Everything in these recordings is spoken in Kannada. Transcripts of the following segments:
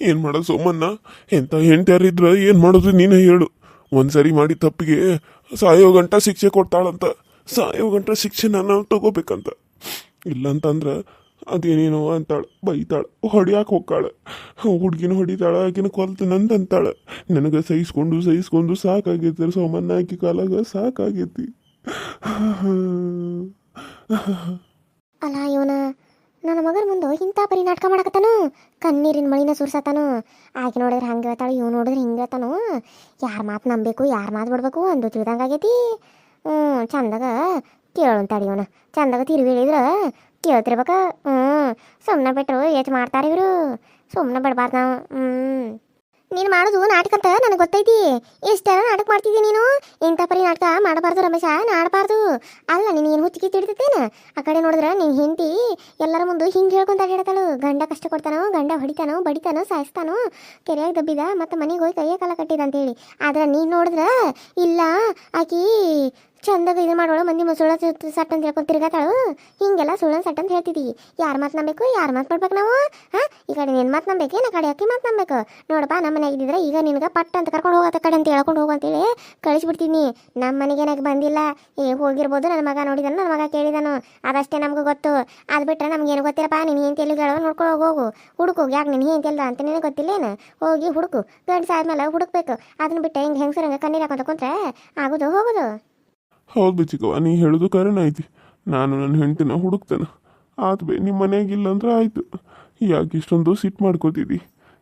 ಏನು ಮಾಡೋದು ಸೋಮಣ್ಣ? ಎಂಥ ಹೆಂಡ್ತ್ಯಾರಿದ್ರ ಏನು ಮಾಡೋದು ನೀನೇ ಹೇಳು. ಒಂದ್ಸರಿ ಮಾಡಿ ತಪ್ಪಿಗೆ ಸಾಯೋ ಗಂಟ ಶಿಕ್ಷೆ ಕೊಡ್ತಾಳಂತ. ಸಾಯೋ ಗಂಟ ಶಿಕ್ಷೆ ನಾನು ತಗೋಬೇಕಂತ. ಇಲ್ಲಂತಂದ್ರೆ ಅದೇನೇನೋ ಅಂತಾಳೆ, ಬೈತಾಳೆ, ಹೊಡಿಯಾಕೆ ಹೋಗ್ತಾಳ. ಹುಡುಗಿನ ಹೊಡಿತಾಳ, ಆಕಿನ ಕೊಲ್ತನಂತ ಅಂತಾಳ ನನಗೆ ಸಹಿಸ್ಕೊಂಡು ಸಹಿಸ್ಕೊಂಡು ಸಾಕಾಗೈತಿ ಸೋಮಣ್ಣ, ಆಕಿ ಕಾಲಾಗ ಸಾಕಾಗೈತಿ. ಅಲ್ಲ ಇವನ ನನ್ನ ಮಗನ ಮುಂದೆ ಇಂಥ ಪರಿ ನಾಟಕ ಮಾಡಕತ್ತಾನು? ಕಣ್ಣೀರಿನ ಮಳಿನ ಸುರ್ಸತ್ತಾನು? ಆಕೆ ನೋಡಿದ್ರೆ ಹಂಗೆ ಹೇಳ್ತಾಳೆ ಇವ್ ನೋಡಿದ್ರೆ ಹಿಂಗೆ ಹೇಳ್ತಾನು? ಯಾರ ಮಾತು ನಂಬೇಕು ಯಾರ ಮಾತು ಬಿಡ್ಬೇಕು ಅಂದು ತಿಳಿದಂಗೆ ಆಗೈತಿ. ಹ್ಞೂ ಚಂದಾಗ ಕೇಳಂತಾಡಿ ಇವನು ಚಂದಾಗ ತಿರುವಿ ಹೇಳಿದ್ರೆ ಕೇಳ್ತಿರ್ಬೇಕಾ. ಹ್ಞೂ ಸುಮ್ಮನೆ ಬಿಟ್ಟರು ಹೆಚ್ಚು ಮಾಡ್ತಾರೆ ಇವರು. ಸುಮ್ಮನೆ ಬಿಡ್ಬಾರ್ದು ನಾವು. ಹ್ಞೂ ನೀನು ಮಾಡೋದು ನಾಟಕ ಅಂತ ನನಗೆ ಗೊತ್ತೈತಿ. ಇಷ್ಟೆಲ್ಲ ನಾಟಕ ಮಾಡ್ತಿದ್ದಿ ನೀನು? ಇಂಥ ಪರಿ ನಾಟಕ ಮಾಡಬಾರ್ದು ರಮೇಶ, ನಾಡಬಾರ್ದು. ಅಲ್ಲ, ನೀನು ಏನು ಹುಚ್ಚಿಗೆ ತಿಡ್ತೇನ ಆ ಕಡೆ ನೋಡಿದ್ರೆ ನೀನು ಹೆಂಡತಿ ಎಲ್ಲರ ಮುಂದೆ ಹಿಂಗೆ ಹೇಳ್ಕೊಂತ ಹೇಳ್ತಾಳು. ಗಂಡ ಕಷ್ಟ ಕೊಡ್ತಾನೋ, ಗಂಡ ಹೊಡಿತಾನೋ, ಬಡಿತಾನೋ, ಸಾಯಿಸ್ತಾನೋ, ಕೆರೆಯಾಗಿ ದಬ್ಬಿದ ಮತ್ತು ಮನೆಗೆ ಹೋಗಿ ಕೈಯ ಕಾಲ ಕಟ್ಟಿದ ಅಂತೇಳಿ. ಆದ್ರೆ ನೀನು ನೋಡಿದ್ರೆ, ಇಲ್ಲ, ಆಕಿ ಚಂದಾಗ ಇದು ಮಾಡೋಳು, ಮಂದಿ ಮುಸುಳ ಸಟ್ ಅಂತ ಹೇಳ್ಕೊಂಡು ತಿರ್ಗಾತಾಳು. ಹಿಂಗೆಲ್ಲ ಸುಳ್ಳನ್ ಸಟ್ ಅಂತ ಹೇಳ್ತಿದ್ದಿ. ಯಾರು ಮಾತು ನಂಬೇಕು, ಯಾರು ಮಾತು ನಾವು? ಹಾಂ? ಈ ಕಡೆ ನಿನ್ನ ಮತ್ತೆ ನಂಬೇಕು, ಏನ ಕಡೆ ಅಕ್ಕಿ ಮತ್ತೆ ನಂಬೇಕು? ನೋಡಪ್ಪ ನಮ್ಮ ಮನೆಗೆ ಈಗ ನಿನಗೆ ಪಟ್ ಅಂತ ಕರ್ಕೊಂಡು ಹೋಗತ್ತ ಕಡೆ ಅಂತ ಹೇಳ್ಕೊಂಡು ಹೋಗು ಅಂತೇಳಿ ಕಳಿಸ್ಬಿಡ್ತೀನಿ. ನಮ್ಮ ಮನೆಗೆ ನನಗೆ ಬಂದಿಲ್ಲ. ಏ, ಹೋಗಿರ್ಬೋದು ನನ್ನ ಮಗ ನೋಡಿದನು ನನ್ನ ಮಗ ಕೇಳಿದನು. ಅದಷ್ಟೇ ನಮ್ಗೆ ಗೊತ್ತು. ಅದು ಬಿಟ್ಟರೆ ನಮ್ಗೇನು ಗೊತ್ತಿರಪ್ಪ? ನೀನು ಏನು ತಿಳಿ ಹೇಳೋ ನೋಡ್ಕೊಂಡು ಹೋಗು. ಹುಡುಕು, ಯಾಕೆ ನೀನು ತಿಳಿದ ಅಂತ ನಿನಗೆ ಗೊತ್ತಿಲ್ಲೇನು ಹೋಗಿ ಹುಡುಕು. ಗಂಡ್ಸ ಆದ್ಮೇಲೆ ಹುಡುಕ್ಬೇಕು. ಅದನ್ನ ಬಿಟ್ಟು ಹಿಂಗೆ ಹೆಂಗಸರಂಗೆ ಕಣ್ಣೀರು ಹಾಕೊಂತ ಕುಂತ್ರೆ ಆಗೋದು, ಹೋಗೋದು. ಹೌದು ಬಿಚ್ಚಿಕವ ನೀ ಹೇಳೋದು ಕಾರಣ ಐತಿ. ನಾನು ನನ್ನ ಹೆಂಡತಿನ ಹುಡುಕ್ತೇನೆ. ಆತು ನಿಮ್ಮ ಮನೆಯಾಗಿಲ್ಲ ಅಂದ್ರೆ ಆಯಿತು. ಯಾಕೆ ಇಷ್ಟೊಂದು ಸಿಟ್ಟು ಮಾಡ್ಕೋತಿದ್ದಿ.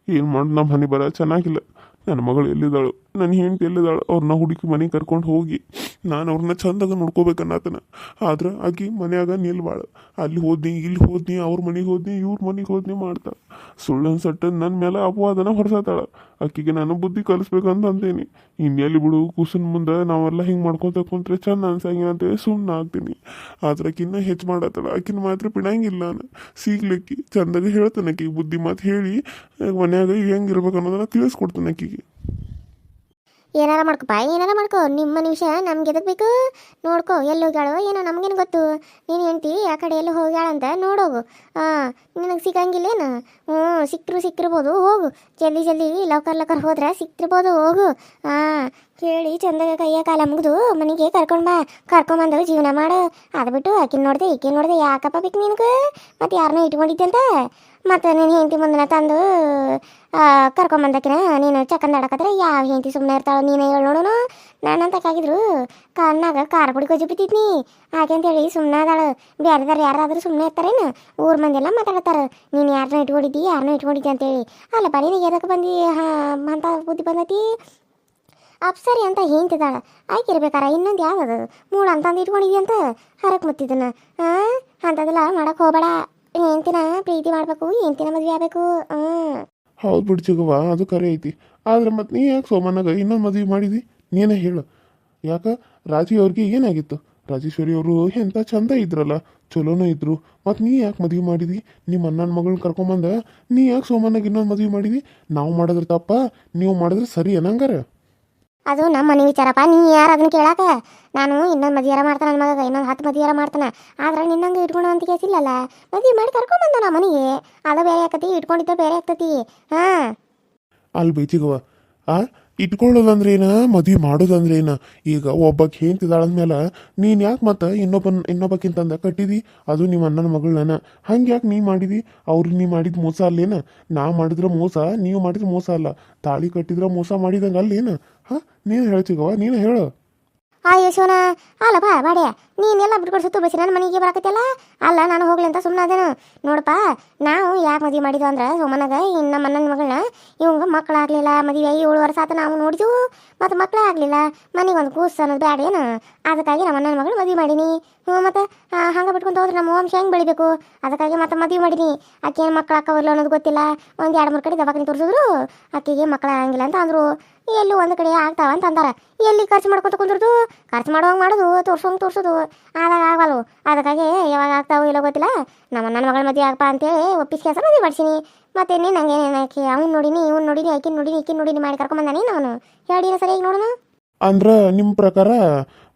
ಏನು ಮಾಡಿ ನಮ್ಮ ಮನೆ ಬರ ಚೆನ್ನಾಗಿಲ್ಲ. ನನ್ನ ಮಗಳು ಎಲ್ಲಿದ್ದಾಳು ನನ್ನ ಹೆಂಡತಿ ಎಲ್ಲಿದ್ದಾಳು ಅವ್ರನ್ನ ಹುಡುಕಿ ಮನೆಗೆ ಕರ್ಕೊಂಡು ಹೋಗಿ. ನಾನು ಅವ್ರನ್ನ ಚಂದಾಗ ನೋಡ್ಕೋಬೇಕನ್ನತನ. ಆದ್ರೆ ಆಕಿ ಮನ್ಯಾಗ ನಿಲ್ಬಾಳು ಅಲ್ಲಿ ಹೋದ್ನಿ, ಇಲ್ಲಿ ಹೋದ್ನಿ, ಅವ್ರ ಮನೆಗೆ ಹೋದ್ನಿ, ಇವ್ರ ಮನೆಗೆ ಹೋದ್ನಿ ಮಾಡ್ತಾಳೆ. ಸುಳ್ಳನ್ ಸಟ್ಟ ನನ್ನ ಮೇಲೆ ಅಪವಾದನ ಹೊರಸಾತಾಳ. ಆಕಿಗೆ ನಾನು ಬುದ್ಧಿ ಕಲಿಸ್ಬೇಕಂತ ಅಂತೀನಿ. ಇನ್ನೆಲ್ಲಿ ಬಿಡು, ಕೂಸಿನ ಮುಂದೆ ನಾವೆಲ್ಲ ಹಿಂಗೆ ಮಾಡ್ಕೊತ ಕುಂತ್ರೆ ಚಂದ ಅನ್ಸಂಗಿಲ್ಲ ಅಂತೇಳಿ ಸುಮ್ಮನೆ ಆಗ್ತೀನಿ. ಆದ್ರೆ ಆಕಿನ್ನ ಹೆಚ್ಚು ಮಾಡತ್ತಲ್ಲ. ಆಕಿನ ಮಾತ್ರ ಬಿಡಂಗಿಲ್ಲ ನಾನು. ಸಿಗ್ಲಿಕ್ಕಿ, ಚಂದಾಗ ಹೇಳ್ತಾನೆ ಆಕಿಗೆ ಬುದ್ಧಿ ಮಾತು ಹೇಳಿ ಮನ್ಯಾಗ ಹೆಂಗಿರ್ಬೇಕು ಅನ್ನೋದನ್ನ ತಿಳಿಸ್ಕೊಡ್ತಾನೆ ಆಕಿಗೆ. ಏನಾರ ಮಾಡ್ಕೊಪ್ಪ, ಏನಾರ ಮಾಡ್ಕೋ, ನಿಮ್ಮ ನಿಮಿಷ ನಮ್ಗೆ ಎದಕ್ ಬೇಕು? ನೋಡ್ಕೊ, ಎಲ್ಲಿ ಹೋಗ್ಯಾಳು ಏನೋ ನಮ್ಗೇನು ಗೊತ್ತು? ನೀನು ಹೆಂಡ್ತಿ ಆ ಕಡೆ ಎಲ್ಲಿ ಹೋಗ್ಯಾಳಂತ ನೋಡೋಗು. ಹಾಂ ನಿನಗೆ ಸಿಗಂಗಿಲ್ಲೇನು ಹ್ಞೂ ಸಿಕ್ಕರು ಸಿಕ್ಕಿರ್ಬೋದು, ಹೋಗು. ಜಲ್ದಿ ಜಲ್ದಿ ಲೌಕರ್ ಲೌಕರ್ ಹೋದ್ರೆ ಸಿಕ್ತಿರ್ಬೋದು ಹೋಗು. ಹಾಂ ಕೇಳಿ ಚಂದಾಗ ಕೈಯ ಕಾಲ ಮುಗಿದು ಮನೆಗೆ ಕರ್ಕೊಂಡು ಬಾ. ಕರ್ಕೊಂಬಂದು ಜೀವನ ಮಾಡು. ಅದು ಬಿಟ್ಟು ಆಕಿನ ನೋಡಿದೆ, ಈಕಿನ ನೋಡಿದೆ ಯಾಕಪ್ಪ ಬೇಕು ನಿನಗೆ? ಮತ್ತೆ ಯಾರನ್ನೂ ಇಟ್ಕೊಂಡಿದ್ದೆ ಅಂತ? ಮತ್ತು ನೀನು ಹೆಂಡತಿ ಮುಂದನ ತಂದು ಕರ್ಕೊಂಬಂದಕಿನ, ನೀನು ಚಕ್ಕಂದ ಆಡಕತ್ರ ಯಾವ ಹೆಂಡತಿ ಸುಮ್ಮನೆ ಇರ್ತಾಳೆ ನೀನು ಹೇಳಿ ನೋಡೋಣ ಅಂತ ಕಾಗಿದ್ರು ಕಣ್ಣಾಗ ಖಾರ ಪುಡಿ ಕೊಜ್ಜಿ ಬಿಟ್ಟಿದ್ನಿ. ಹಾಗೆ ಅಂತೇಳಿ ಸುಮ್ಮನೆ ಅದಾಳು. ಬೇರೆದಾರು ಯಾರಾದರೂ ಸುಮ್ಮನೆ ಇರ್ತಾರೇನು? ಊರ ಎಲ್ಲ ಮಾತಾಡ್ತಾರೆ ನೀನು ಯಾರನ್ನ ಇಟ್ಕೊಂಡಿದ್ದಿ ಯಾರನ್ನ ಇಟ್ಕೊಂಡಿದ್ದಿ ಅಂತೇಳಿ. ಅಲ್ಲಪ್ಪ ನೀ ಎದಕ್ಕೆ ಬಂದು? ಅಂತ ಬುದ್ಧಿ ಬಂದತಿ. ಅಪ್ಸರಿ ಅಂತ ಹೇಳ್ತಿದ್ದಾಳ ಆಯ್ಕಿರ್ಬೇಕಾರ ಇನ್ನೊಂದು ಯಾವ್ದು ಮೂಳು ಅಂತಂದು ಇಟ್ಕೊಂಡಿದ್ದಿ ಅಂತ ಹರಕ್ ಮುತ್ತಿದ್ದನ ಹಾಂ ಅಂತದೆಲ್ಲ ಮಾಡಕ್ಕೆ ಹೋಗಬೇಡ. ಹೆಂತಿನ ಪ್ರೀತಿ ಮಾಡಬೇಕು ಹೆಂತಿನ ಮದುವೆ ಆಗಬೇಕು. ಹ್ಞೂ ಹೌದು ಬಿಡು ಚಿಗವ್ವ ಅದು ಕರೆ ಐತಿ. ಆದ್ರೆ ಮತ್ತೆ ನೀ ಯಾಕೆ ಸೋಮನಾಗ ಇನ್ನೊಂದು ಮದುವೆ ಮಾಡಿದಿ? ನೀನೇ ಹೇಳು. ಯಾಕ? ರಾಜಿ ಅವ್ರಿಗೆ ಏನಾಗಿತ್ತು? ರಾಜೇಶ್ವರಿ ಅವರು ಎಂಥ ಚಂದ ಇದ್ರಲ್ಲ, ಚಲೋನೂ ಇದ್ರು. ಮತ್ತು ನೀ ಯಾಕೆ ಮದುವೆ ಮಾಡಿದಿ? ನಿಮ್ಮ ಅಣ್ಣನ ಮಗಳನ್ನ ಕರ್ಕೊಂಬಂದ, ನೀ ಯಾಕೆ ಸೋಮನಾಗ ಇನ್ನೊಂದು ಮದುವೆ ಮಾಡಿದಿ? ನಾವು ಮಾಡಿದ್ರೆ ತಪ್ಪ, ನೀವು ಮಾಡಿದ್ರೆ ಸರಿ ಏನಂಗಾರ ಅದು ನಮ್ಮ ಮನೆ ವಿಚಾರಪ್ಪ. ನೀ ಯಾರು ಅದನ್ನ ಕೇಳಾಕ? ನಾನು ಇನ್ನೊಂದು ಮದುವೆಯಾರ ಮಾಡ್ತಾನೆ ನನ್ನ ಮಗ? ಇನ್ನೊಂದು ಹತ್ತು ಮದುವೆಯಾರ ಮಾಡ್ತಾನೆ? ಆದ್ರೆ ನಿನ್ನಂಗೆ ಇಟ್ಕೊಂಡು ಅಂತ ಕೇಸಿಲ್ಲಲ್ಲ ಮದುವೆ ಮಾಡಿ ಕರ್ಕೊಂಬಂದ ನಮ್ಮ ಮನೆಗೆ? ಅದು ಬೇರೆ ಆಕತಿ ಇಟ್ಕೊಂಡಿದ್ದ ಬೇರೆ ಆಗ್ತತಿ. ಹಾಂ. ಅಲ್ಲಿ ಬೈತಿಗವ ಆ? ಇಟ್ಕೊಳ್ಳೋದಂದ್ರೆ ಏನ, ಮದುವೆ ಮಾಡೋದಂದ್ರೆ ಏನ? ಈಗ ಒಬ್ಬಕ್ಕೆ ಹೇಳ್ತಿದ್ದಾಳಂದ್ಮೇಲೆ ನೀನು ಯಾಕೆ ಮತ್ತೆ ಇನ್ನೊಬ್ಬನ ಇನ್ನೊಬ್ಬಕ್ಕಿಂತಂದ ಕಟ್ಟಿದಿ? ಅದು ನಿಮ್ಮ ಅಣ್ಣನ ಮಗಳನ್ನ ಹಂಗೆ ಯಾಕೆ ನೀ ಮಾಡಿದಿ? ಅವ್ರು ನೀ ಮಾಡಿದ ಮೋಸ ಅಲ್ಲೇನ ನಾ ಮಾಡಿದ್ರೆ ಮೋಸ, ನೀವು ಮಾಡಿದ್ರೆ ಮೋಸ ಅಲ್ಲ. ತಾಳಿ ಕಟ್ಟಿದ್ರೆ ಮೋಸ ಮಾಡಿದಂಗೆ ಅಲ್ಲೇನ ಹಾ? ನೀನು ಹೇಳ್ತಿಗವ ನೀನು ಹೇಳು. ಆ ಯಶೋನ, ಅಲ್ಲ ಬಾ ನೀನೆಲ್ಲ ಬಿಟ್ಕೊಂಡು ಸುತ್ತು ಬಸಿ. ನನ್ನ ಮನೆಗೆ ಬರಕತ್ತಲ್ಲ ಅಲ್ಲ? ನಾನು ಹೋಗ್ಲಿ ಅಂತ ಸುಮ್ಮನೆ ಅದೇನು. ನೋಡಪ್ಪ, ನಾವು ಯಾಕೆ ಮದುವೆ ಮಾಡಿದ್ವು ಅಂದ್ರೆ ಸೋಮನಾಗ ಇನ್ನು ನಮ್ಮ ಅಣ್ಣನ ಮಗಳನ್ನ, ಇವಂಗ ಮಕ್ಕಳಾಗಲಿಲ್ಲ, ಮದುವೆ ಏಳು ವರ್ಷ ಆತ ನಾವು ನೋಡಿದ್ವು. ಮತ್ತು ಮಕ್ಕಳೇ ಆಗಲಿಲ್ಲ ಮನೆಗೆ ಒಂದು ಕೂಸು ಅನ್ನೋದು ಬ್ಯಾಡ ಏನು? ಅದಕ್ಕಾಗಿ ನಮ್ಮ ಅಣ್ಣನ ಮಗಳು ಮದುವೆ ಮಾಡೀನಿ. ಹ್ಞೂ, ಮತ್ತು ಹಂಗೆ ಬಿಟ್ಕೊಂಡು ಹೋದ್ರೆ ನಮ್ಮ ವಂಶ ಹೆಂಗೆ ಬೆಳಿಬೇಕು? ಅದಕ್ಕಾಗಿ ಮತ್ತೆ ಮದುವೆ ಮಾಡೀನಿ. ಆಕೆ ಮಕ್ಕಳು ಹಾಕವಲ್ಲ ಅನ್ನೋದು ಗೊತ್ತಿಲ್ಲ. ಒಂದು ಎರಡು ಮೂರು ಕಡೆ ದವಾಖಾನೆ ತೋರಿಸಿದ್ರು. ಆಕೆಗೆ ಮಕ್ಕಳು ಆಗಂಗಿಲ್ಲ ಅಂತ ಅಂದರು. ಎಲ್ಲೂ ಒಂದು ಕಡೆ ಆಗ್ತಾವ ಅಂತ ಅಂದಾರ. ಎಲ್ಲಿ ಖರ್ಚು ಮಾಡ್ಕೊತ ಕುಂದ್ರದು? ಖರ್ಚು ಮಾಡುವಂಗೆ ಮಾಡೋದು ತೋರ್ಸೋಂಗೆ ತೋರ್ಸೋದು. ಆದಾಗ ಆಗಲ್ವು ಅದಕ್ಕಾಗಿ ಯಾವಾಗ ಆಗ್ತಾವೋ ಇಲ್ಲೋ ಗೊತ್ತಿಲ್ಲ. ನಮ್ಮ ನನ್ನ ಮಗಳ ಮದುವೆ ಆಗಪ್ಪ ಅಂತೇಳಿ ಒಪ್ಪಿಸಿ ಕೆಲಸ ಮದುವೆ ಮಾಡ್ಸೀನಿ. ಮತ್ತೆ ನೀನು ನಂಗೆ ಆಕಿ? ಅವ್ನು ನೋಡಿನಿ, ಇವ್ನು ನೋಡಿನಿ, ಆಕಿನ ನೋಡಿನಿ, ಈಕಿನ ನೋಡಿನಿ ಮಾಡಿ ಕರ್ಕೊಂಬಂದಾನಿ ನಾನು ಹೇಳಿನ ಸರಿಯಾಗಿ ನೋಡೋಣ ಅಂದ್ರೆ ನಿಮ್ಮ ಪ್ರಕಾರ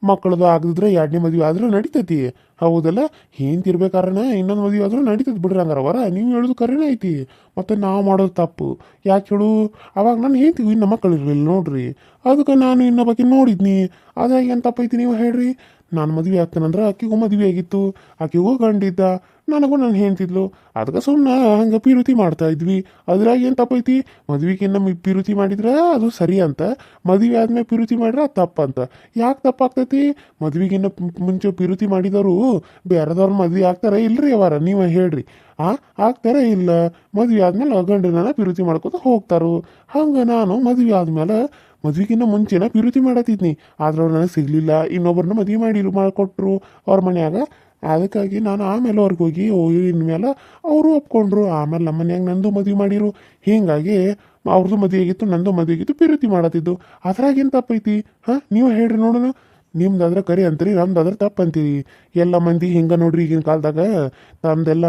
ಮಕ್ಕಳದು ಆಗದಿದ್ರೆ ಎರಡನೇ ಮದುವೆ ಆದರೂ ನಡೀತೈತಿ. ಹೌದಲ್ಲ? ಹಿಂತಿರ್ಬೇಕಾರಣ ಇನ್ನೊಂದು ಮದುವೆ ಆದರೂ ನಡೀತೈತಿ ಬಿಡ್ರಿ ಹಂಗಾರ. ವರ, ನೀವು ಹೇಳೋದು ಕರೆನೇ ಐತಿ. ಮತ್ತು ನಾವು ಮಾಡೋದು ತಪ್ಪು. ಯಾಕೆ ಹೇಳು? ಅವಾಗ ನಾನು ಹೇಳ್ತೀವಿ ಇನ್ನು ಮಕ್ಕಳು ಇರಲಿಲ್ಲ ನೋಡ್ರಿ. ಅದಕ್ಕೆ ನಾನು ಇನ್ನೊಬ್ಬ ಬಗ್ಗೆ ನೋಡಿದ್ನಿ. ಅದಾಗ ಏನು ತಪ್ಪೈತಿ ನೀವು ಹೇಳ್ರಿ. ನಾನು ಮದುವೆ ಆಗ್ತೇನಂದ್ರೆ ಆಕೆಗೂ ಮದುವೆ ಆಗಿತ್ತು. ಆಕೆಗೂ ಗಂಡಿದ್ದ. ನನಗೂ ನನ್ನ ಹೇಳ್ತಿದ್ಲು ಅದಕ್ಕೆ ಸುಮ್ಮನೆ ಹಂಗೆ ಪಿರುತಿ ಮಾಡ್ತಾ ಇದ್ವಿ. ಅದ್ರಾಗ ಏನು ತಪ್ಪೈತಿ? ಮದ್ವಿಗಿನ್ನ ನಮ್ಮ ಪಿರುತಿ ಮಾಡಿದ್ರೆ ಅದು ಸರಿ ಅಂತ. ಮದುವೆ ಆದ್ಮೇಲೆ ಪಿರುತಿ ಮಾಡಿದ್ರೆ ಅದು ತಪ್ಪಂತ ಯಾಕೆ ತಪ್ಪಾಗ್ತೈತಿ ಮದ್ವೆಗಿನ್ನ ಮುಂಚೆ ಪಿರುತಿ ಮಾಡಿದವರು ಬೇರೆದವ್ರ ಮದ್ವೆ ಆಗ್ತಾರೆ ಇಲ್ರಿ ಅವರ ನೀವು ಹೇಳ್ರಿ. ಆ? ಆಗ್ತಾರೆ ಇಲ್ಲ. ಮದುವೆ ಆದ್ಮೇಲೆ ಗಂಡನ ಪಿರುತಿ ಮಾಡ್ಕೊತ ಹೋಗ್ತಾರು. ಹಂಗೆ ನಾನು ಮದುವೆ ಆದ್ಮೇಲೆ ಮದ್ವಿಗಿನ್ನ ಮುಂಚೆನ ಪಿರುತಿ ಮಾಡತ್ತಿದ್ನಿ ಆದ್ರೆ ಅವ್ರು ನನಗೆ ಸಿಗ್ಲಿಲ್ಲ. ಇನ್ನೊಬ್ಬರನ್ನ ಮದುವೆ ಮಾಡಿರು ಮಾಡಿಕೊಟ್ರು. ಅವ್ರ ಮನ್ಯಾಗ ಅದಕ್ಕಾಗಿ ನಾನು ಆಮೇಲೆ ಅವ್ರಿಗೆ ಹೋಗಿ ಇನ್ಮೇಲೆ ಮೇಲೆ ಅವರು ಒಪ್ಕೊಂಡ್ರು. ಆಮೇಲೆ ನಮ್ಮ ಮನೆಯಾಗ ನಂದು ಮದುವೆ ಮಾಡಿರು. ಹೀಗಾಗಿ ಅವ್ರದ್ದು ಮದುವೆ ಆಗಿತ್ತು, ನಂದು ಮದುವೆ ಆಗಿತ್ತು, ಪ್ರೀತಿ ಮಾಡತ್ತಿದ್ದು. ಅದ್ರಾಗೇನು ತಪ್ಪೈತಿ? ಹಾಂ? ನೀವು ಹೇಳ್ರಿ ನೋಡೋಣ. ನಿಮ್ದಾದ್ರೆ ಕರಿ ಅಂತೀರಿ, ನಮ್ದಾದ್ರೆ ತಪ್ಪು ಅಂತೀರಿ. ಎಲ್ಲ ಮಂದಿ ಹಿಂಗೆ ನೋಡ್ರಿ ಈಗಿನ ಕಾಲದಾಗ ತಮ್ದೆಲ್ಲ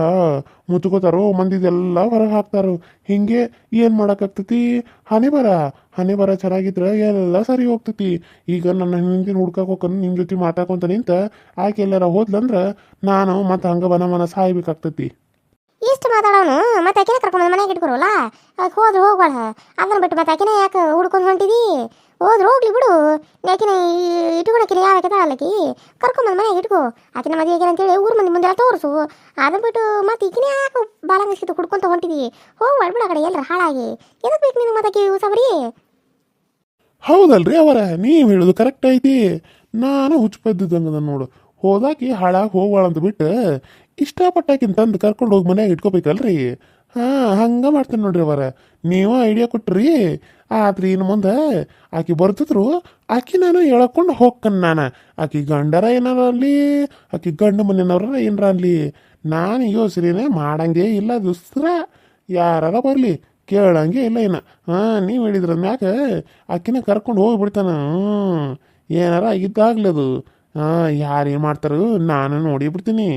ಮುಚ್ಕೋತಾರೋ, ಮಂದಿದೆಲ್ಲ ಹೊರಗೆ ಹಾಕ್ತಾರೋ. ಹಿಂಗೆ ಏನು ಮಾಡೋಕ್ಕಾಗ್ತೈತಿ? ಹನಿ ಬರ ಹನಿ ಬರ ಚೆನ್ನಾಗಿದ್ರೆ ಎಲ್ಲ ಸರಿ ಹೋಗ್ತೈತಿ. ಈಗ ನನ್ನ ಹಿಂದಿನ ಹುಡ್ಕಕ್ಕೆ ನಿಮ್ಮ ಜೊತೆ ಮಾತಾಡ್ಕೊಂತ ನಿಂತ, ಆಕೆ ಎಲ್ಲಾರ ಹೋದ್ಲಂದ್ರೆ ನಾನು ಮತ್ತೆ ಹಂಗೆ ಬನ ಮನ ಸಾಯ್ಬೇಕಾಗ್ತೈತಿ. ಇಷ್ಟು ಮಾತಾಡೋನು, ಮತ್ತೆ ಆಕಿನ ಕರ್ಕೊಂಡು ಮನೆಗೆ ಇಟ್ಕೊರಲ್ಲ ಹೋದ್ರು ಹೋಗ್ಬೇಡ ಅದನ್ನ ಬಿಟ್ಟು ಮತ್ತೆ ಯಾಕೆ ಹುಡ್ಕೊಂಡು ಹೊಂಟಿದಿ? ಹೋದ್ರೆ, ಹೋಗ್ಲಿ ಬಿಡು. ಯಾಕಿನ ಇಟ್ಕೊಳಕಿನ ಯಾವ ಅಲ್ಲಕಿ ಕರ್ಕೊಂಬಂದು ಮನೆಗೆ ಇಟ್ಕೋ. ಆಕಿನ ಮದುವೆ ಆಗಿನ ಅಂತೇಳಿ ಊರು ಮಂದಿ ಮುಂದೆ ತೋರಿಸು. ಅದನ್ನ ಬಿಟ್ಟು ಮತ್ತೆ ಈಕಿನ ಯಾಕೆ ಬಾಲಂಗಿಸಿದ್ದು ಕುಡ್ಕೊಂತ ಹೊಂಟಿದಿ? ಹೋಗಿ ಬಿಡ ಕಡೆ ಎಲ್ಲರ ಹಾಳಾಗಿ. ಎದಕ್ಕೆ ಬೇಕು ನಿನಗೆ ಮತ್ತೆ ಸಬರಿ ಹೌದಲ್ರಿ ಅವರ, ನೀವು ಹೇಳೋದು ಕರೆಕ್ಟ್ ಐತಿ. ನಾನು ಹುಚ್ಚಪದ್ದಿದ್ದಂಗದ ನೋಡು. ಹೋದಾಕಿ ಹಾಳಾಗಿ ಹೋಗ್ವಾಳ ಅಂತ ಬಿಟ್ಟು ಇಷ್ಟಪಟ್ಟಾಕಿನ ತಂದು ಕರ್ಕೊಂಡು ಹೋಗಿ ಮನೆಯಾಗ ಇಟ್ಕೋಬೇಕಲ್ರಿ. ಹಾಂ, ಹಂಗೆ ಮಾಡ್ತೇನೆ ನೋಡ್ರಿ ಅವರ. ನೀವು ಐಡಿಯಾ ಕೊಟ್ರಿ. ಆದ್ರೆ ಇನ್ನು ಮುಂದೆ ಆಕಿ ಬರ್ತಿದ್ರು, ಆಕಿ ನಾನು ಹೇಳಕೊಂಡು ಹೋಗ್ಕನ್ ನಾನು. ಆಕಿ ಗಂಡರ ಏನಾರ ಅಲ್ಲಿ, ಆಕಿ ಗಂಡು ಮನೆಯವ್ರ ಏನರ ಅಲ್ಲಿ. ನಾನು ಯೋಚನೆ ಮಾಡಂಗೇ ಇಲ್ಲ ದುಸ್ತ್ರ ಯಾರಾರ ಬರಲಿ, ಕೇಳಂಗೆ ಇಲ್ಲ ಇನ್ನ. ಹಾಂ, ನೀವು ಹೇಳಿದ್ರ ಮ್ಯಾಕ ಆಕಿನ ಕರ್ಕೊಂಡು ಹೋಗ್ಬಿಡ್ತಾನ. ಹ್ಞೂ ಏನಾರ ಅದು. ಹಾಂ, ಯಾರು ಏನು ಮಾಡ್ತಾರೋ ನಾನು ನೋಡಿ ಬಿಡ್ತೀನಿ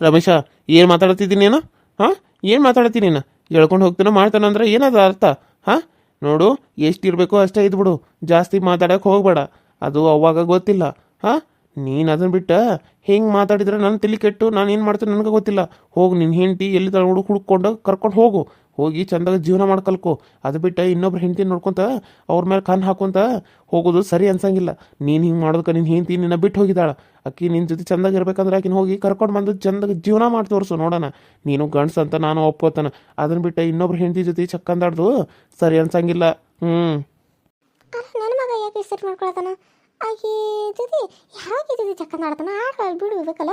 ರಮೇಶ, ಏನು ಮಾತಾಡ್ತಿದ್ದೀನಿ ಏನು ಹಾಂ ಏನು ಮಾತಾಡ್ತೀನಿ ನೀನು? ಹೇಳ್ಕೊಂಡು ಹೋಗ್ತಾನೋ ಮಾಡ್ತಾನ ಅಂದ್ರೆ ಏನದ ಅರ್ಥ? ಹಾಂ? ನೋಡು ಎಷ್ಟು ಇರಬೇಕು ಅಷ್ಟೇ ಇದ್ಬಿಡು. ಜಾಸ್ತಿ ಮಾತಾಡೋಕೆ ಹೋಗಬೇಡ. ಅದು ಅವಾಗ ಗೊತ್ತಿಲ್ಲ. ಹಾಂ? ನೀನು ಅದನ್ನ ಬಿಟ್ಟು ಹೆಂಗೆ ಮಾತಾಡಿದ್ರೆ ನನ್ನ ತಲೆ ಕೆಟ್ಟು ನಾನು ಏನು ಮಾಡ್ತೀನಿ ನನಗೆ ಗೊತ್ತಿಲ್ಲ. ಹೋಗು ನಿನ್ನ ಹೆಂಡತಿ ಎಲ್ಲಿ ತಗೊಂಡು ಹುಡುಕೊಂಡು ಕರ್ಕೊಂಡು ಹೋಗು. ಹೋಗಿ ಚಂದಾಗ ಜೀವನ ಮಾಡ್ಕಲ್ಕೊ. ಅದು ಬಿಟ್ಟು ಇನ್ನೊಬ್ರು ಹೆಂಡತಿ ನೋಡ್ಕೊಂತ ಅವ್ರ ಮೇಲೆ ಕಣ್ಣು ಹಾಕೊಂತ ಹೋಗೋದು ಸರಿ ಅನ್ಸಂಗಿಲ್ಲ. ನೀನು ಹಿಂಗೆ ಮಾಡೋದಕ್ಕೆ ನಿನ್ನ ಹೆಂಡತಿ ನಿನ್ನ ಬಿಟ್ಟು ಹೋಗಿದ್ದಾಳ. ಅಕ್ಕಿ ನಿನ್ನ ಜೊತೆ ಚಂದಾಗಿ ಇರ್ಬೇಕಂದ್ರೆ ಆಕಿನ ಹೋಗಿ ಕರ್ಕೊಂಡು ಬಂದು ಚಂದಾಗ ಜೀವನ ಮಾಡಿ ತೋರಿಸು ನೋಡೋಣ. ನೀನು ಗಂಡ್ಸ್ ಅಂತ ನಾನು ಒಪ್ಪೋತನ ಅದನ್ನ ಬಿಟ್ಟು ಇನ್ನೊಬ್ರು ಹೆಂಡತಿ ಜೊತೆ ಚಕ್ಕಂದಾಡ್ದು ಸರಿ ಅನ್ಸಂಗಿಲ್ಲ. ಹ್ಞೂ ನನ್ನ ಮಗ ಯಾಕೆ ಸರಿ ಮಾಡ್ಕೊಳತಾನ ಆಕಿ ಜೊತೆ ಯಾಕೆ ಜೊತೆ ಚಕ್ಕಂದ ಆಡ್ತಾನ ಬಿಡು ಬಿಡ್ಬೇಕಲ್ಲ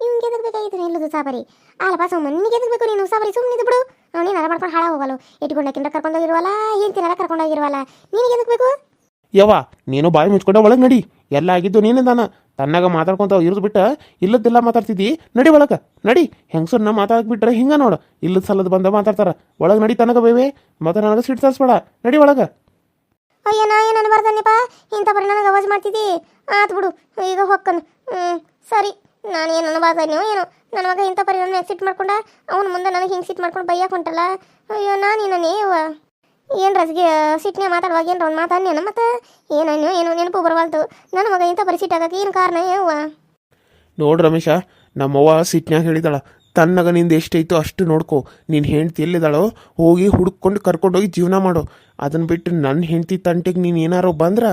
ಇವ್ನಿಗೆ ಎದಕ್ ಬೇಕಾಗಿತ್ತು ಸಾಬರಿ. ಅಲ್ಲಪ್ಪ ಸುಮ್ಮನೆ ನಿನಗೆ ನೀನು ಸಾಬರಿ? ಸುಮ್ಮನೆ ಬಿಡು. ಅವನೇನು ಅದ ಮಾಡ್ಕೊಂಡು ಹಾಳ ಹೋಗಲ್ಲ ಇಟ್ಕೊಂಡಕ್ಕಿಂತ ಕರ್ಕೊಂಡೋಗಿರುವಲ್ಲ ಹೆಂಡ್ತಿನೆಲ್ಲ ಕರ್ಕೊಂಡೋಗಿರುವಲ್ಲ. ನಿನಗೆ ಎದಕ್ಕೆ ಬೇಕು? ಯವ್ವ ನೀನು ಬಾಯಿ ಮುಚ್ಕೊಂಡೆ ಒಳಗೆ ನಡಿ. ಎಲ್ಲ ಆಗಿದ್ದು ನೀನಿಂದಾನ ತನ್ನಾಗ ಮಾತಾಡ್ಕೊಂತ ಇರೋದು ಬಿಟ್ಟ ಇಲ್ಲದ್ದೆಲ್ಲ ಮಾತಾಡ್ತಿದ್ದಿ ನಡಿ ಒಳಗೆ. ನಡಿ. ಹೆಂಗಸನ್ನ ಮಾತಾಡ್ಬಿಟ್ರೆ ಹಿಂಗೆ ನೋಡು. ಇಲ್ಲದ ಸಲದ ಬಂದ ಮಾತಾಡ್ತಾರ. ಒಳಗೆ ನಡಿ ತನಗ ಬೇವೆ. ಮತ್ತೆ ನನಗೆ ಸಿಟ್ಟು ತರಿಸ್ಬೇಡ ನಡಿ ಒಳಗೆ. ಅಯ್ಯೋ ನಾ ಏನು ಅನ್ಬಾರ್ದನ್ನಿಪ್ಪ ಇಂಥ ಬರೀ ನನಗೆ ಅವಾಜ್ ಮಾಡ್ತಿದ್ದಿ. ಆತು ಬಿಡು ಈಗ ಹೊಕ್ಕನು ಹ್ಞೂ ಸರಿ. ನಾನು ಏನು ಅನುವಾದ ನೀವು ಏನು? ನನ್ನ ಮಗ ಇಂಥ ಪರಿ ನನ್ನ ಎಕ್ಸಿಟ್ ಮಾಡ್ಕೊಂಡ ಅವ್ನ ಮುಂದೆ ನನಗೆ ಹಿಂಗೆ ಸಿಟ್ ಮಾಡ್ಕೊಂಡು ಬೈಯಕ್ಕೆ ಹೊಂಟಲ್ಲ? ಅಯ್ಯೋ, ನಾನು ನೀವು? ಏನು ರಸ್ಗೆ ಸಿಟ್ನೆ ಮಾತಾಡುವಾಗ ಏನು ಒಂದು ಮಾತಾಡ್ನೇನು ಮತ್ತೆ? ಏನೋ ಏನೋ ನೆನಪು ಬರವಲ್ತು ನನ್ನ ಮಗ ಇಂಥ ಪರಿ ಸಿಟ್ ಆಗಕ್ಕೆ ಏನು ಕಾರಣ ಯವ್ವ ನೋಡು ರಮೇಶ, ನಮ್ಮವ್ವ ಸಿಟ್ನ್ಯಾಗ ಹೇಳಿದಾಳ ತನ್ನಗ ನಿಂದು ಎಷ್ಟೈತೋ ಅಷ್ಟು ನೋಡ್ಕೊ. ನಿನ್ನ ಹೆಂಡ್ತಿ ಎಲ್ಲಿದ್ದಾಳೋ ಹೋಗಿ ಹುಡುಕೊಂಡು ಕರ್ಕೊಂಡೋಗಿ ಜೀವನ ಮಾಡು. ಅದನ್ನ ಬಿಟ್ಟು ನನ್ನ ಹೆಂಡ್ತಿ ತಂಟೆಗೆ ನೀನು ಏನಾರೋ ಬಂದ್ರ,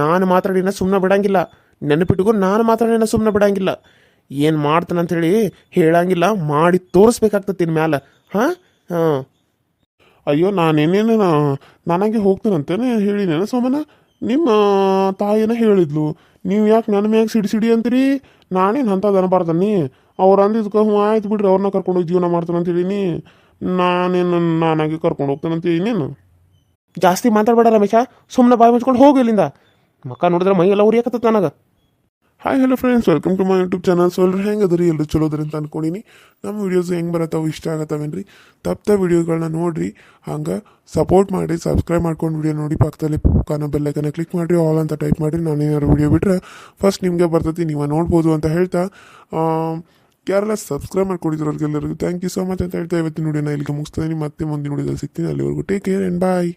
ನಾನು ಮಾತಾಡಿನ ಸುಮ್ಮನೆ ಬಿಡಂಗಿಲ್ಲ. ನೆನಪಿಟ್ಕೊ ನಾನು ಮಾತ್ರ ನೆನಪು ಸುಮ್ಮನೆ ಬಿಡಂಗಿಲ್ಲ. ಏನು ಮಾಡ್ತಾನಂತೇಳಿ ಹೇಳಂಗಿಲ್ಲ, ಮಾಡಿ ತೋರಿಸ್ಬೇಕಾಗ್ತದೆ ಇನ್ನು ಮ್ಯಾಲ. ಹಾಂ? ಹಾಂ. ಅಯ್ಯೋ ನಾನೇನೇನು ನನಗೆ ಹೋಗ್ತೇನಂತೇನೆ ಹೇಳಿನೇನ ಸೋಮನ ನಿಮ್ಮ ತಾಯಿನ ಹೇಳಿದ್ಲು. ನೀವು ಯಾಕೆ ನನ್ನ ಮ್ಯಾಗ ಸಿಡಿ ಸಿಡಿ ಅಂತೀರಿ? ನಾನೇನು ಅಂಥದ್ದು ಅನ್ಬಾರ್ದನ್ನಿ ಅವ್ರು ಅಂದಿದ್ಕೆ ಹ್ಞೂ ಆಯ್ತು ಬಿಡ್ರಿ ಅವ್ರನ್ನ ಕರ್ಕೊಂಡೋಗಿ ಜೀವನ ಮಾಡ್ತಾನಂತ ಹೇಳಿನಿ. ನಾನೇನು ನಾನಾಗೆ ಕರ್ಕೊಂಡು ಹೋಗ್ತಾನಂತ ಇನ್ನೇನು? ಜಾಸ್ತಿ ಮಾತಾಡ್ಬೇಡ ರಮೇಶ ಸುಮ್ಮನೆ ಬಾಯಿ ಮುಚ್ಕೊಂಡು ಹೋಗು ಇಲ್ಲಿಂದ. ಮಕ್ಕ ನೋಡಿದ್ರೆ ಮೈ ಎಲ್ಲ ಉರಿಯಾಕತ್ತ ನನಗೆ. Hi hello friends welcome to my YouTube channel so ಎಲ್ಲರೂ ಹೆಂಗೆ ಅದರಿ? ಎಲ್ಲರೂ ಚಲೋದ್ರಿ ಅಂತ ಅನ್ಕೊಂಡಿನಿ. ನಮ್ಮ ವೀಡಿಯೋಸ್ ಹೆಂಗೆ ಬರತ್ತವು ಇಷ್ಟ ಆಗತ್ತವೇನ್ರಿ? ತಪ್ಪ ವೀಡಿಯೋಗಳನ್ನ ನೋಡಿರಿ. ಹಂಗೆ ಸಪೋರ್ಟ್ ಮಾಡಿ ಸಬ್ಸ್ಕ್ರೈಬ್ ಮಾಡ್ಕೊಂಡು ವಿಡಿಯೋ ನೋಡಿ ಪಕ್ಕದಲ್ಲಿ ಕಾನೋ ಬೆಲ್ಲೈಕನ್ನ ಕ್ಲಿಕ್ ಮಾಡಿರಿ. ಆಲ್ ಅಂತ ಟೈಪ್ ಮಾಡಿರಿ. ನಾನು ಏನಾದ್ರು ವೀಡಿಯೋ ಬಿಟ್ಟರೆ ಫಸ್ಟ್ ನಿಮಗೆ ಬರ್ತೈತಿ, ನೀವು ನೋಡ್ಬೋದು ಅಂತ ಹೇಳ್ತಾ. ಯಾರೆಲ್ಲ ಸಬ್ಸ್ಕ್ರೈಬ್ ಮಾಡ್ಕೊಂಡಿದ್ರು ಅವ್ರಿಗೆಲ್ಲರಿಗೂ ಥ್ಯಾಂಕ್ ಯು ಸೊ ಮಚ್ ಅಂತ ಹೇಳ್ತಾ ಇವತ್ತಿನ ವೀಡಿಯೋನ ಇಲ್ಲಿಗೆ ಮುಗಿಸ್ತೀನಿ ಮತ್ತೆ ಮುಂದಿನ ವೀಡಿಯೋದಲ್ಲಿ ಸಿಗ್ತೀನಿ. ಅಲ್ಲಿವರೆಗೂ ಟೇಕ್ ಕೇರ್ ಆ್ಯಂಡ್ ಬಾಯ್